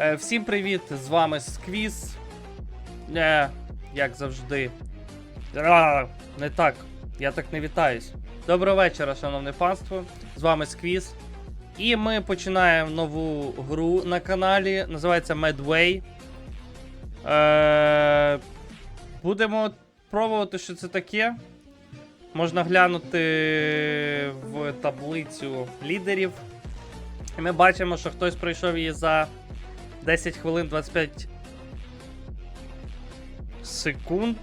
Е, всім привіт! З вами Сквіз. Не, як завжди. Не так. Я так не вітаюсь. Доброго вечора, шановне панство. З вами Сквіз. І ми починаємо нову гру на каналі. Називається Medway. Е, будемо пробувати, що це таке. Можна глянути в таблицю лідерів. І ми бачимо, що хтось пройшов її за 10 хвилин 25 секунд.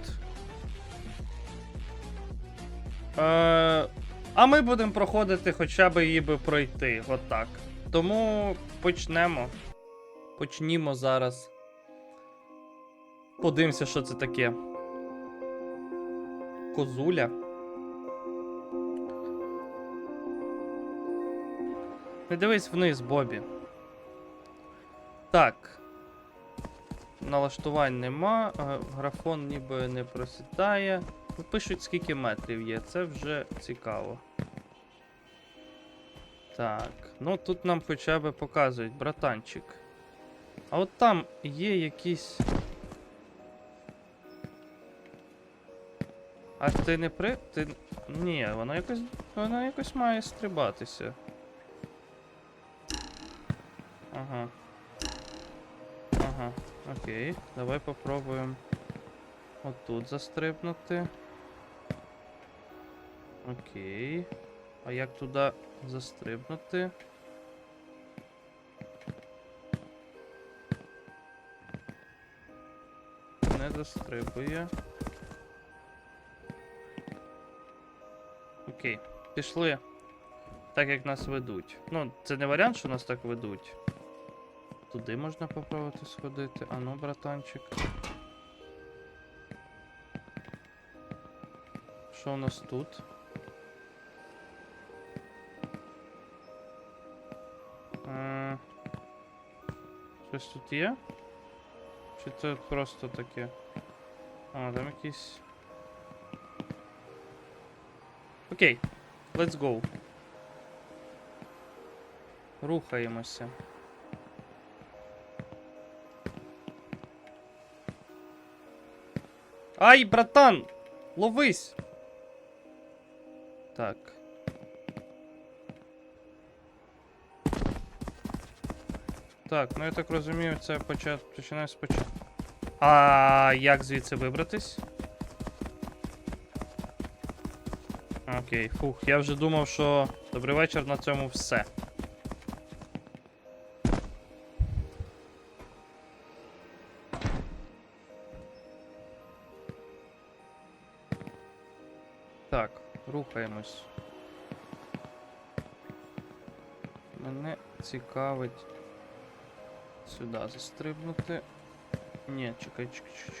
Е, а ми будемо проходити хоча б її би пройти. Отак. Тому почнемо. Почнімо зараз. Подивимося, що це таке. Козуля. Не дивись вниз, Бобі. Так. Налаштувань нема, е, графон ніби не просідає. Пишуть, скільки метрів є, це вже цікаво. Так, ну тут нам хоча б показують, братанчик. А от там є якісь. А ти не при. Ти. Ні, воно якось. Воно якось має стрибатися. Ага. Окей. Давай попробуємо отут застрибнути. Окей. А як туди застрибнути? Не застрибує. Окей, пішли. Так як нас ведуть. Ну, це не варіант, що нас так ведуть. Туди можна попробувати сходити. А ну, братанчик. Що у нас тут? Е, Щось тут є? Чи це просто таке? А, там якісь. Окей, let's go. Рухаємося. Ай, братан! Ловись! Так. Так, ну я так розумію, це почат... починає спочатку. А як звідси вибратись? Окей, фух, я вже думав, що добрий вечір на цьому все. Рухаємось. Мене цікавить сюди застрибнути. Ні, чекай, чекай, чекай.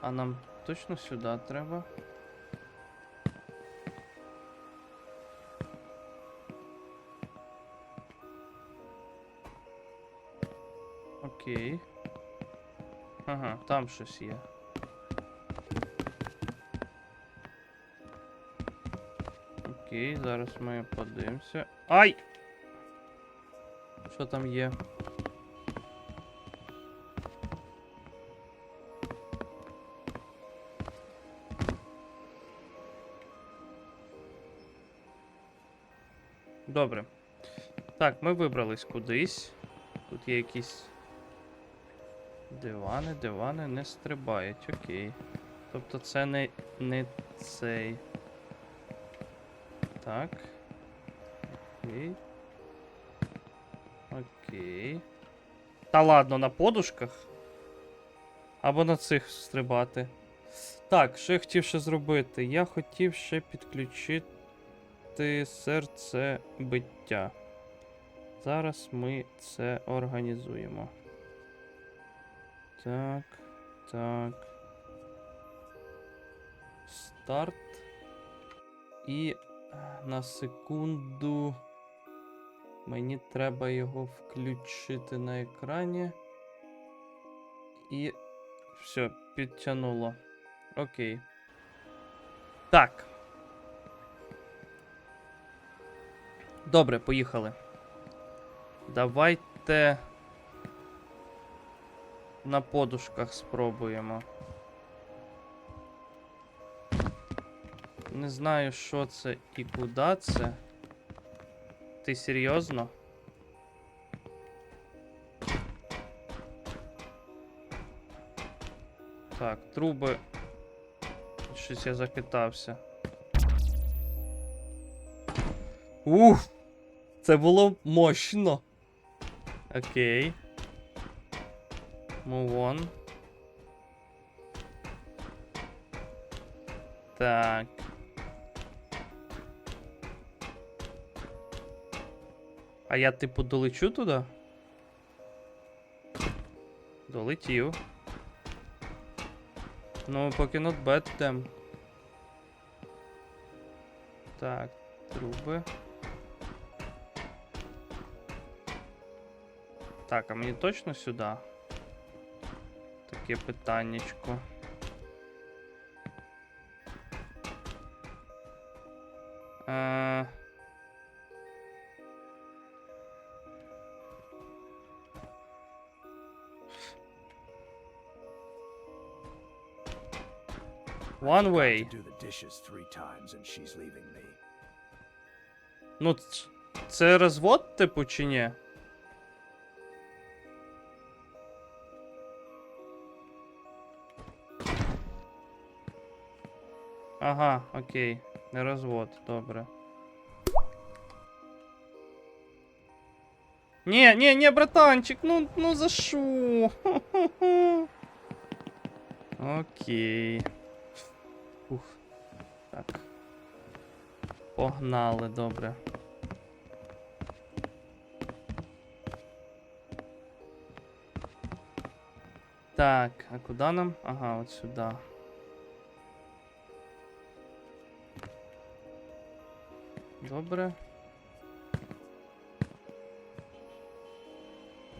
А нам точно сюди треба? Окей. Ага, там щось є. Окей, зараз ми подивимося. Ай! Що там є? Добре. Так, ми вибрались кудись. Тут є якісь. Дивани, дивани не стрибають, окей. Тобто це не, не цей. Так. Окей. Окей. Та ладно, на подушках. Або на цих стрибати. Так, що я хотів ще зробити? Я хотів ще підключити серцебиття. Зараз ми це організуємо. Так, так. Старт. І на секунду. Мені треба його включити на екрані. І все, підтягнуло. Окей. Так. Добре, поїхали. Давайте на подушках спробуємо. Не знаю, що це і куди це. Ти серйозно? Так, труби. Щось я закитався. Ух! Це було мощно. Окей. Move on. Так. А я типу долечу туди? Долетів. Ну, поки not bad там. Так, труби. Так, а мені точно сюди? Таке питаннячко. Е... leaving me. Ну, це розвод, типу, чи ні? Ага, окей. Не розвод, добре. Ні, ні, ні, братанчик, ну, ну за що? Окей. Ух. Так. Погнали, добре. Так, а куди нам? Ага, от сюди. Добре.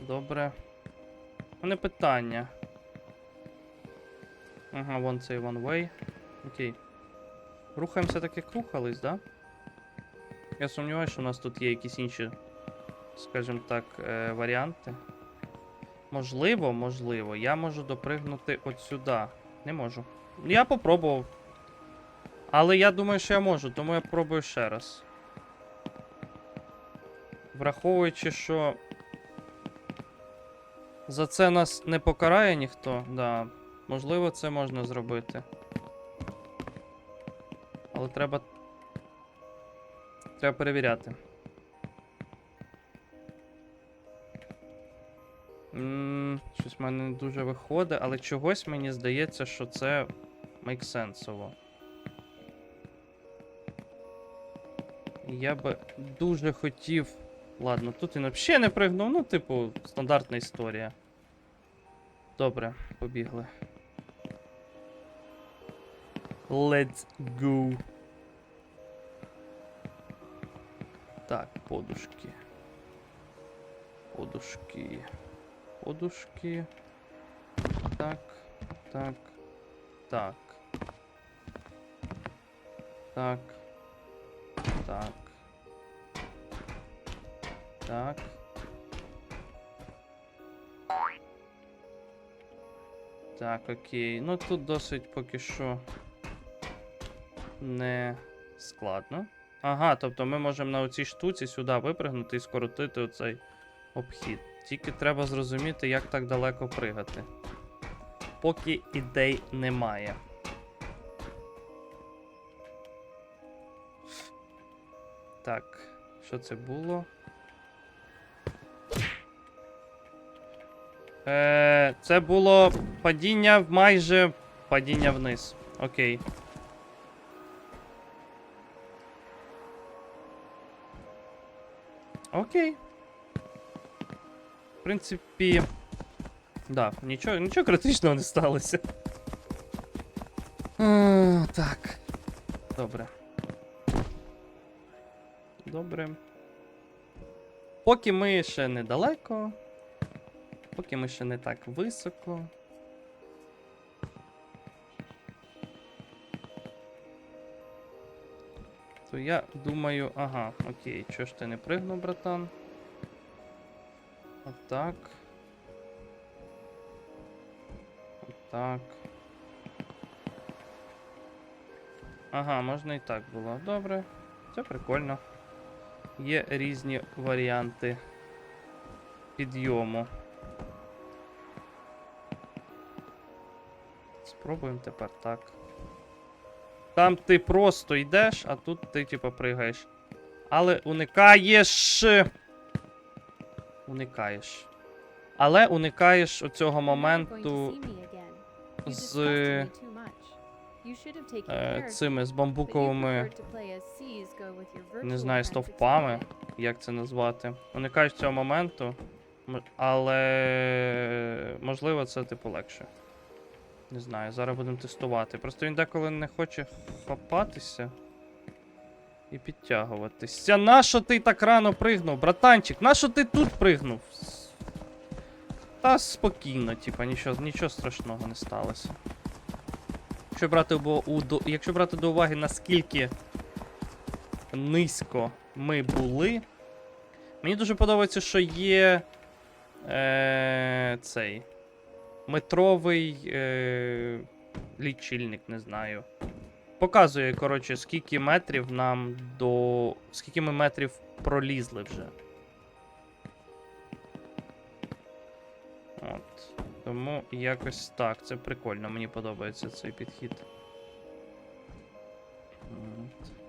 Добре. У мене питання. Ага, вон цей one way. Окей. Рухаємося так, як рухались, да? Я сумніваюся, що у нас тут є якісь інші, скажімо так, е, варіанти. Можливо, можливо, я можу допригнути от сюди. Не можу. Я попробував. Але я думаю, що я можу, тому я пробую ще раз. Враховуючи, що за це нас не покарає ніхто, да. Можливо, це можна зробити. Але треба. Треба перевіряти. Щось в мене не дуже виходить, але чогось мені здається, що це мейксенсово. Я би дуже хотів. Ладно, тут він взагалі не пригнув, ну, типу, стандартна історія. Добре, побігли. Let's go. Так, подушки. Подушки. Подушки. Так, так, так. Так. Так. Так. Так, окей. Ну тут досить поки що не складно. Ага, тобто ми можемо на оцій штуці сюди випригнути і скоротити оцей обхід. Тільки треба зрозуміти, як так далеко пригати. Поки ідей немає. Так, що це було? Е, це було падіння майже падіння вниз. Окей. Окей. В принципі. Да, нічого, нічого критичного не сталося. А, так. Добре. Добре. Поки ми ще недалеко. Поки ми ще не так високо. То я думаю, ага, окей, чого ж ти не пригнув, братан? так. Так. Ага, можна і так було. Добре. Це прикольно. Є різні варіанти підйому. Спробуємо тепер так. Там ти просто йдеш, а тут ти, типа, пригаєш. Але уникаєш. Уникаєш. Але уникаєш оцього моменту з е, цими з бамбуковими, не знаю, стовпами, як це назвати. Уникаєш цього моменту, але можливо це типу легше. Не знаю, зараз будемо тестувати. Просто він деколи не хоче хапатися і підтягуватися. Нащо ти так рано пригнув, братанчик? Нащо ти тут пригнув? Та спокійно, типа, нічого, нічого страшного не сталося. Якщо брати, бо, у, до, якщо брати до уваги, наскільки низько ми були. Мені дуже подобається, що є е, цей метровий е, лічильник, не знаю. Показує, коротше, скільки метрів нам до. Скільки ми метрів пролізли вже. От. Тому якось так. Це прикольно, мені подобається цей підхід. От.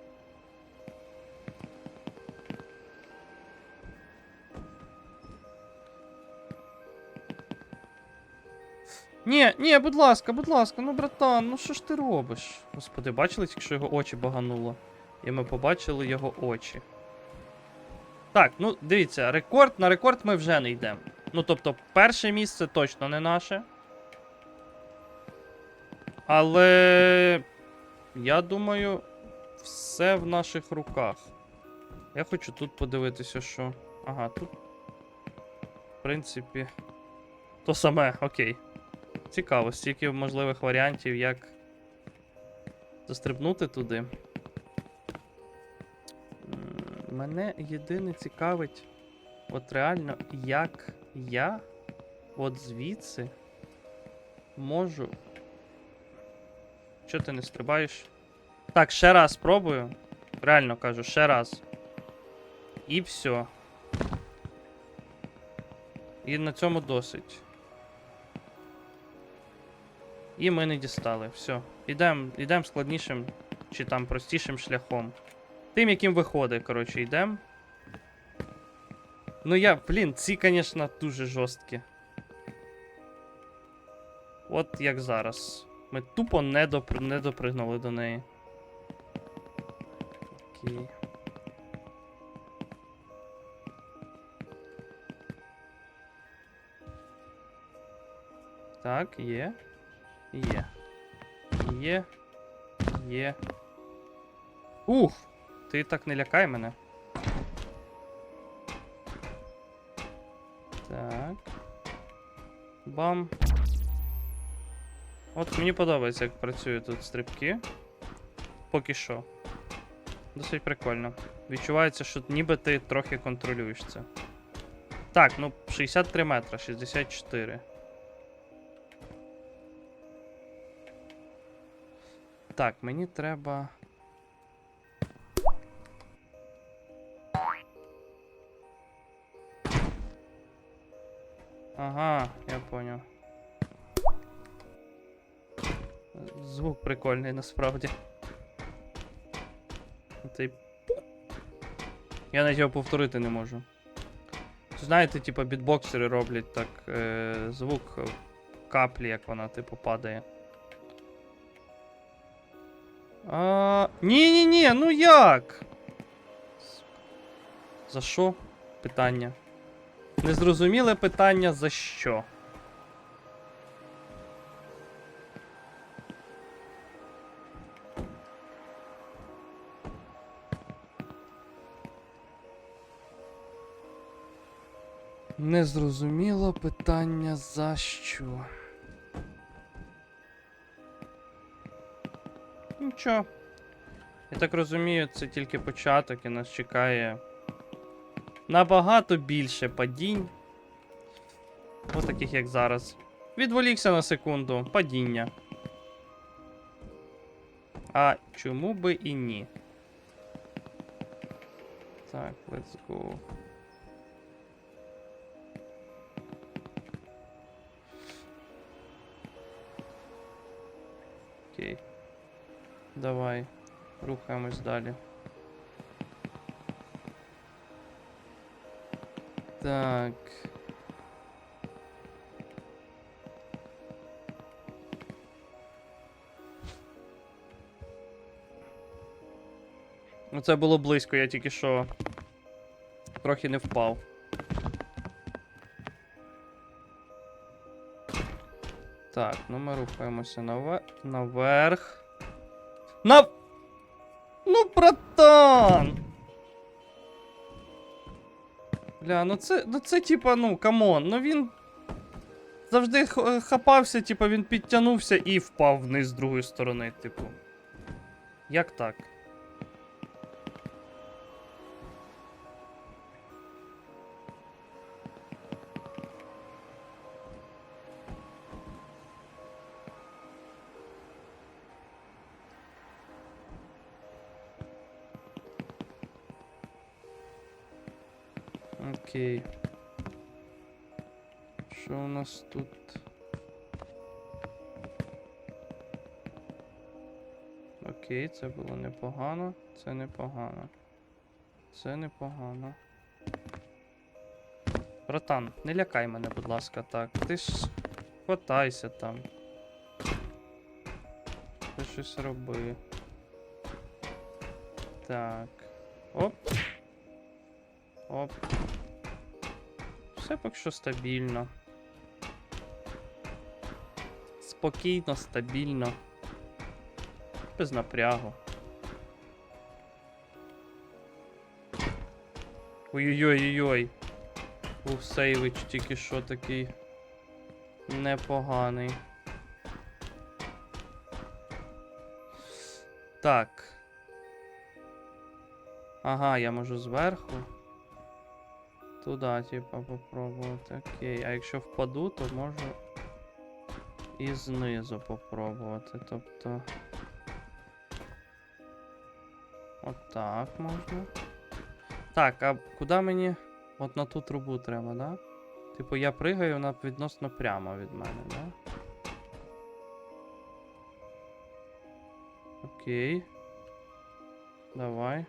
Ні, ні, будь ласка, будь ласка, ну братан, ну що ж ти робиш? Господи, бачили, тільки що його очі багануло. І ми побачили його очі. Так, ну дивіться, рекорд на рекорд ми вже не йдемо. Ну, тобто, перше місце точно не наше. Але. Я думаю, все в наших руках. Я хочу тут подивитися, що. Ага, тут. В принципі. То саме, окей. Цікаво, стільки можливих варіантів, як застрибнути туди. Мене єдине цікавить, от реально, як я от звідси можу. Чого ти не стрибаєш? Так, ще раз спробую. Реально кажу, ще раз. І все. І на цьому досить. І ми не дістали. Все. Ідемо ідем складнішим чи там простішим шляхом. Тим, яким виходить, коротше, йдемо. Ну я, блін, ці, звісно, дуже жорсткі. От як зараз. Ми тупо не, допр... не допригнули до неї. Окей. Так, є. Є. Є. Є. Ух! Ти так не лякай мене. Так. Бам. От мені подобається, як працюють тут стрибки. Поки що. Досить прикольно. Відчувається, що ніби ти трохи контролюєш це. Так, ну 63 метра, 64. Так, мені треба. Ага, я понял. Звук прикольний насправді. Цей... Я навіть його повторити не можу. Знаєте, типа бітбоксери роблять так е, звук каплі, як вона, типу, падає. А, ні-ні-ні, ну як? За що? Питання. Незрозуміле питання за що. Незрозуміло питання за що. Нічого. Я так розумію, це тільки початок і нас чекає набагато більше падінь. Ось таких як зараз. Відволікся на секунду. Падіння. А чому би і ні? Так, let's go. Давай. Рухаємось далі. Так. Ну, це було близько, я тільки що трохи не впав. Так, ну ми рухаємося наве... наверх. На. Ну, братан! Бля, ну це, ну це типа, ну, камон, ну він. Завжди хапався, типа він підтягнувся і впав вниз з другої сторони, типу. Як так? Окей. Що у нас тут? Окей, це було непогано. Це непогано. Це непогано. Братан, не лякай мене, будь ласка, так. Ти ж хватайся там. Ти щось роби. Так. Оп. Оп. Все поки що стабільно. Спокійно, стабільно. Без напрягу. Ой-ой-ой-ой-ой. Був сейвич тільки що такий непоганий. Так. Ага, я можу зверху. Туда, типа, попробувати. Окей. А якщо впаду, то можу і знизу попробувати. Тобто. Отак можна. Так, а куди мені. От на ту трубу треба, да? Типу, я пригаю, вона відносно прямо від мене, да? Окей. Давай.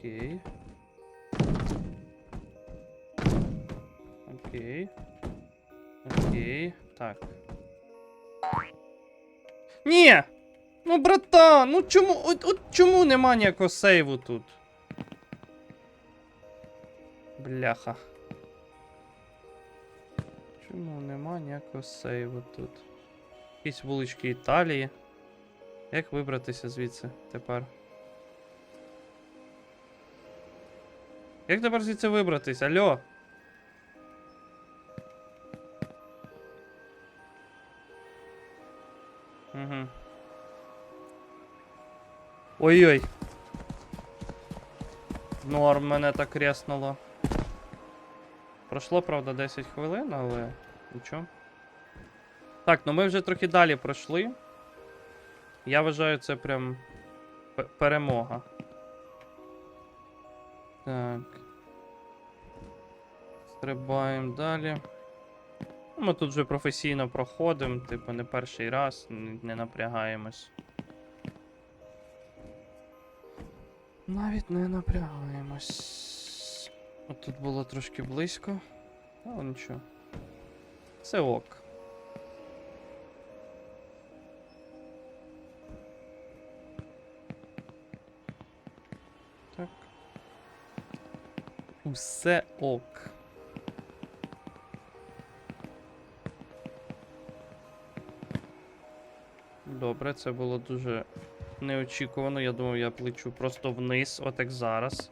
Окей. Окей. Окей. Так. Ні! Ну, братан, ну чому. От, от чому нема ніякого сейву тут? Бляха. Чому нема ніякого сейву тут? Якісь вулички Італії. Як вибратися звідси тепер? Як тепер звідси вибратись? Алло? Угу. Ой-ой. Норм мене так реснуло. Пройшло, правда, 10 хвилин, але нічого. Так, ну ми вже трохи далі пройшли. Я вважаю, це прям перемога. Так. Стрибаємо далі. Ну, Ми тут вже професійно проходимо, типу, не перший раз, не, напрягаємось. Навіть не напрягаємось. От тут було трошки близько. Але нічого. Це ок. Усе ок. Добре, це було дуже неочікувано. Я думав, я плечу просто вниз, от як зараз.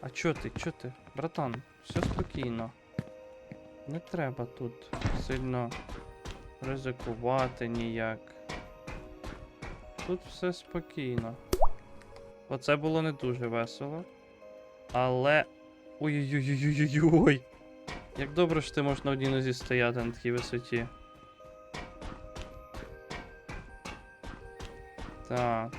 А чо ти, чо ти? Братан, все спокійно. Не треба тут сильно ризикувати ніяк. Тут все спокійно. Оце було не дуже весело. Але. Ой-ой-ой-ой-ой-ой. Як добре, що ти можеш на одній нозі стояти на такій висоті. Так.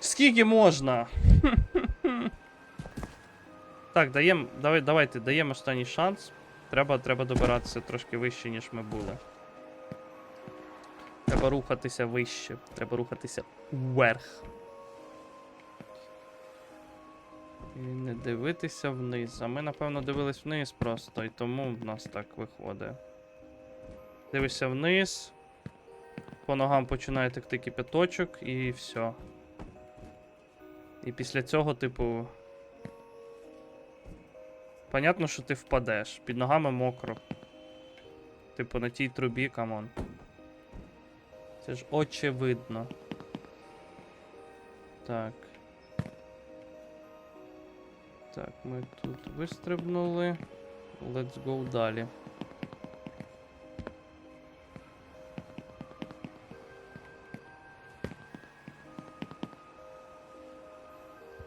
Скільки можна? так, даємо. Давай, давайте, даємо останній шанс. Треба, треба добиратися трошки вище, ніж ми були. Треба рухатися вище. Треба рухатися вверх. І не дивитися вниз. А ми, напевно, дивились вниз просто, і тому в нас так виходить. Дивишся вниз. По ногам починає текти кипяточок і все. І після цього, типу. Понятно, що ти впадеш. Під ногами мокро. Типу на тій трубі, камон. Це ж очевидно. Так. Так, ми тут вистрибнули. Let's go далі.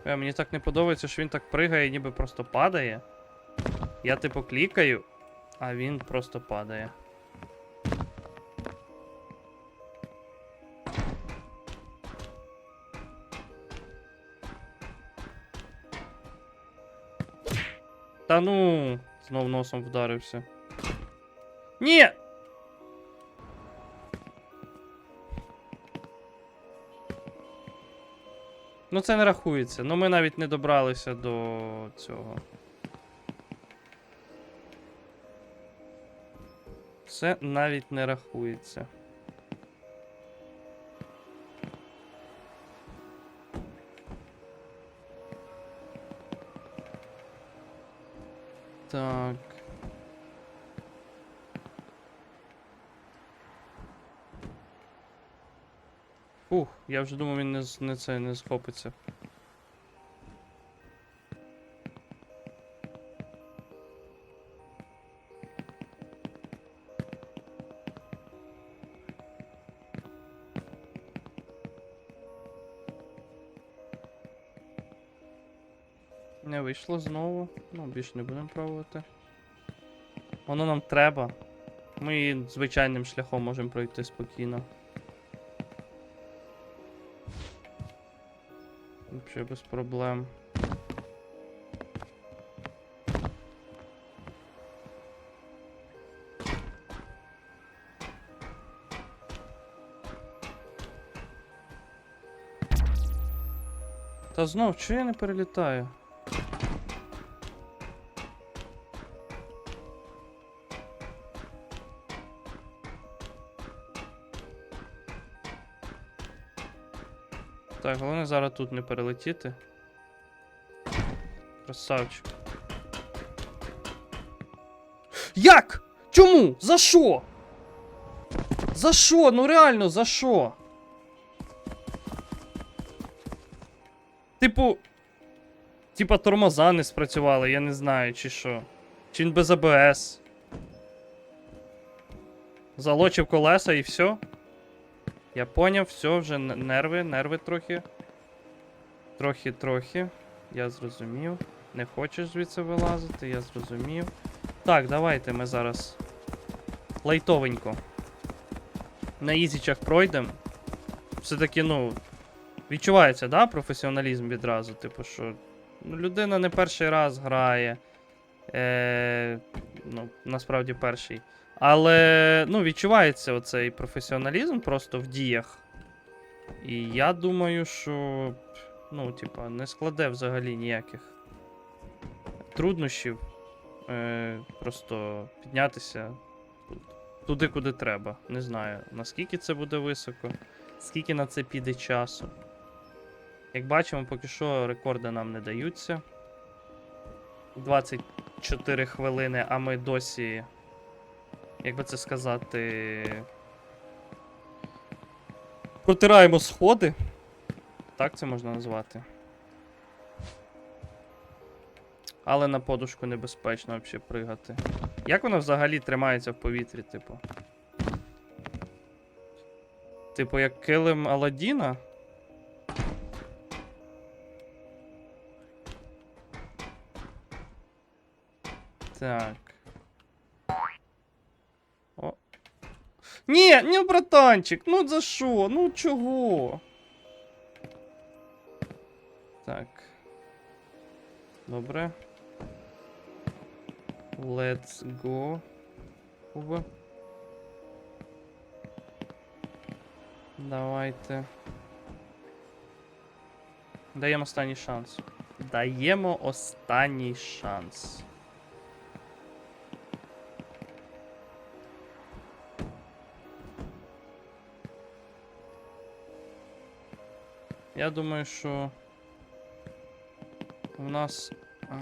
Е, мені так не подобається, що він так пригає, ніби просто падає. Я типу клікаю, а він просто падає. Та ну, знов носом вдарився. Ні! Ну це не рахується. Ну ми навіть не добралися до цього. Це навіть не рахується. Так. Ух, я вже думав, він не, не це не схопиться. Не вийшло знову. Ну, більше не будемо пробувати. Воно нам треба. Ми її звичайним шляхом можемо пройти спокійно. Взагалі без проблем. Та знов, чого я не перелітаю? Так, головне зараз тут не перелетіти. Красавчик. Як? Чому? За що? За що? Ну реально, за що? Типу. Типа тормоза не спрацювали, я не знаю, чи що. Чи він без АБС. Залочив колеса і все. Я поняв, все, вже нерви, нерви трохи. Трохи, трохи. Я зрозумів. Не хочеш звідси вилазити, я зрозумів. Так, давайте ми зараз. Лайтовенько. На ізічах пройдемо. Все-таки, ну. Відчувається, да, професіоналізм відразу. Типу, що ну, людина не перший раз грає. Е, ну, насправді перший. Але ну, відчувається оцей професіоналізм просто в діях. І я думаю, що ну, типа, не складе взагалі ніяких труднощів. Е, просто піднятися туди, куди треба. Не знаю, наскільки це буде високо, скільки на це піде часу. Як бачимо, поки що рекорди нам не даються. 24 хвилини, а ми досі як би це сказати. Протираємо сходи. Так це можна назвати. Але на подушку небезпечно взагалі пригати. Як воно взагалі тримається в повітрі, типу? Типу, як килим Аладдіна? Так. Ні, ні, братанчик, ну за що? Ну чого? Так. Добре. Let's go. Куба. Давайте. Даємо останній шанс. Даємо останній шанс. Я думаю, що у нас а,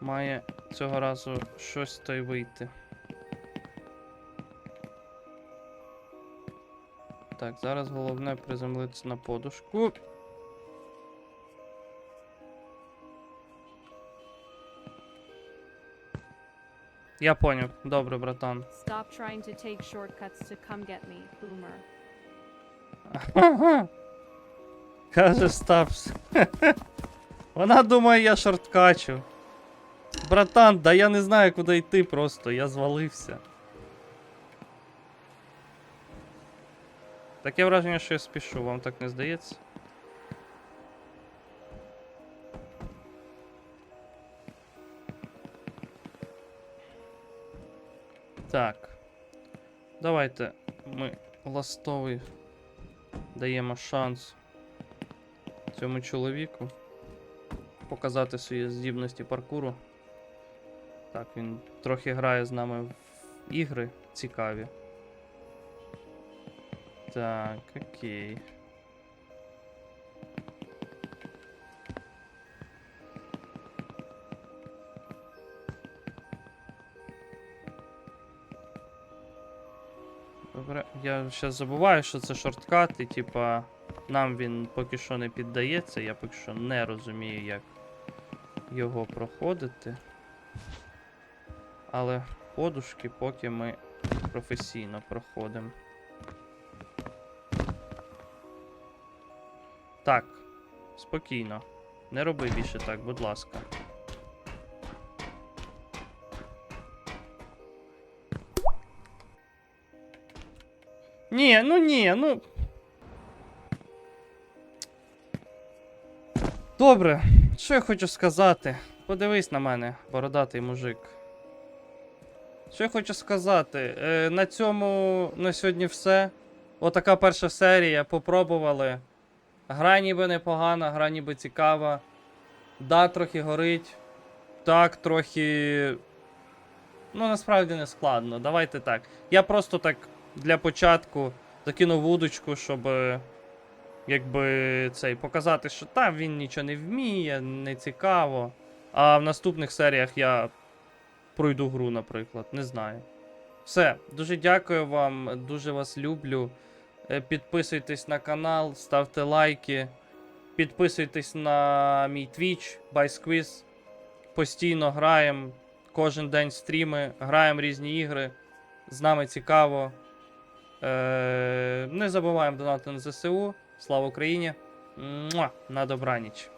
має цього разу щось то й вийти. Так, зараз головне приземлитися на подушку. Я поняв. Добре, братан. Stop trying to take shortcuts to come get me, Boomer. Ага. Каже Стапс. Вона думає, я шорткачу. Братан, да я не знаю, куди йти просто, я звалився. Таке враження, що я спішу, вам так не здається? Так. Давайте ми ластовий даємо шанс цьому чоловіку показати свої здібності паркуру. Так, він трохи грає з нами в ігри цікаві. Так, окей. Добре, я зараз забуваю, що це шорткат, і типа нам він поки що не піддається, я поки що не розумію, як його проходити. Але подушки поки ми професійно проходимо. Так, спокійно. Не роби більше так, будь ласка. Ні, ну ні, ну. Добре, що я хочу сказати? Подивись на мене, бородатий мужик. Що я хочу сказати? Е, на цьому на сьогодні все. Отака перша серія. Попробували. Гра ніби непогана, гра ніби цікава. Да, трохи горить. Так, трохи. Ну, насправді не складно. Давайте так. Я просто так для початку закинув вудочку, щоб е, якби цей показати, що там він нічого не вміє, не цікаво. А в наступних серіях я пройду гру, наприклад. Не знаю. Все, дуже дякую вам, дуже вас люблю. Е, Підписуйтесь на канал, ставте лайки. Підписуйтесь на мій Twitch, BySquiz. Постійно граємо. Кожен день стріми, граємо різні ігри. З нами цікаво. Е, не забуваємо донати на ЗСУ. Слава Україні! На добраніч!